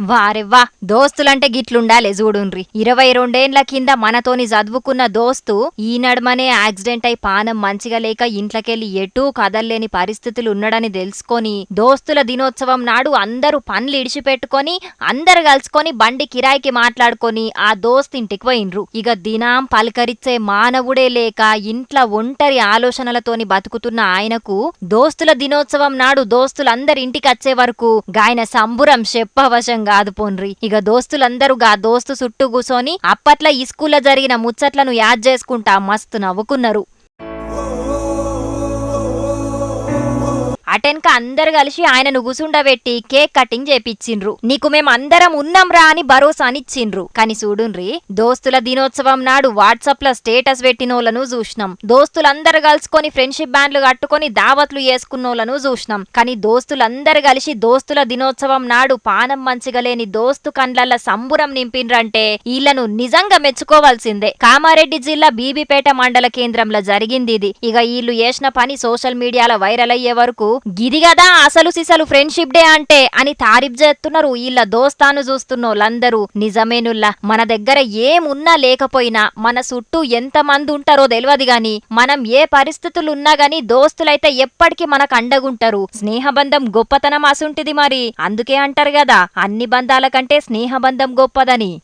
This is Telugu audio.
వారెవ్వా దోస్తులంటే గిట్లుండాలే చూడుండ్రి ఇరవై రెండేండ్ల కింద మనతోని చదువుకున్న దోస్తు ఈ నడమనే యాక్సిడెంట్ అయి పానం మంచిగా లేక ఇంట్లకెళ్ళి ఎటూ కదల్లేని పరిస్థితులు ఉన్నడని తెలుసుకొని దోస్తుల దినోత్సవం నాడు అందరూ పనులు ఇడిచిపెట్టుకొని అందరు కలుసుకొని బండి కిరాయికి మాట్లాడుకొని ఆ దోస్త్ ఇంటికి పోయినరు ఇక దినాం పలకరిచ్చే మానవుడే లేక ఇంట్ల ఒంటరి ఆలోచనలతోని బతుకుతున్న ఆయనకు దోస్తుల దినోత్సవం నాడు దోస్తులందరి ఇంటికి వచ్చే వరకు గాయన సంబురం చెప్పవశం కాదు పోన్రి. ఇక దోస్తులందరూ గా దోస్తు చుట్టూ కూసోని అప్పట్ల ఈ స్కూల్లో జరిగిన ముచ్చట్లను యాద్ చేసుకుంటా మస్తు నవ్వుకున్నారు. అటెన్క అందరు కలిసి ఆయనను గుసుండబెట్టి కేక్ కటింగ్ చేపిచ్చిండ్రు. నీకు మేమందరం అందరం ఉన్నాంరా అని భరోసానిచ్చిండ్రు. కాని చూడుండ్రి దోస్తుల దినోత్సవం నాడు వాట్సాప్లో స్టేటస్ పెట్టినోళ్ళను చూసినాం. దోస్తులందరు కలుసుకొని ఫ్రెండ్షిప్ బ్యాండ్లు కట్టుకొని దావత్లు చేసుకున్నోళ్ళను చూసినాం. కానీ దోస్తులందరు కలిసి దోస్తుల దినోత్సవం నాడు పానం మంచిగా లేని దోస్తు కండ్లల్ల సంబురం నింపిండ్రంటే ఈళ్ళను నిజంగా మెచ్చుకోవాల్సిందే. కామారెడ్డి జిల్లా బీబీపేట మండల కేంద్రంలో జరిగింది ఇది. ఇక వీళ్ళు చేసిన పని సోషల్ మీడియాలో వైరల్ అయ్యే వరకు గిదిగదా అసలు సిసలు ఫ్రెండ్షిప్ డే అంటే అని తారీఫ్ చేస్తున్నారు వీళ్ళ దోస్తాను చూస్తున్నోళ్ళందరూ. నిజమేనుల్లా మన దగ్గర ఏమున్నా లేకపోయినా మన చుట్టూ ఎంత మంది ఉంటారో తెలియదు గాని మనం ఏ పరిస్థితులు ఉన్నా గాని దోస్తులైతే ఎప్పటికీ మనకు అండగుంటారు. స్నేహబంధం గొప్పతనం అసుంటిది మరి. అందుకే అంటారు కదా అన్ని బంధాల కంటే స్నేహబంధం గొప్పదని.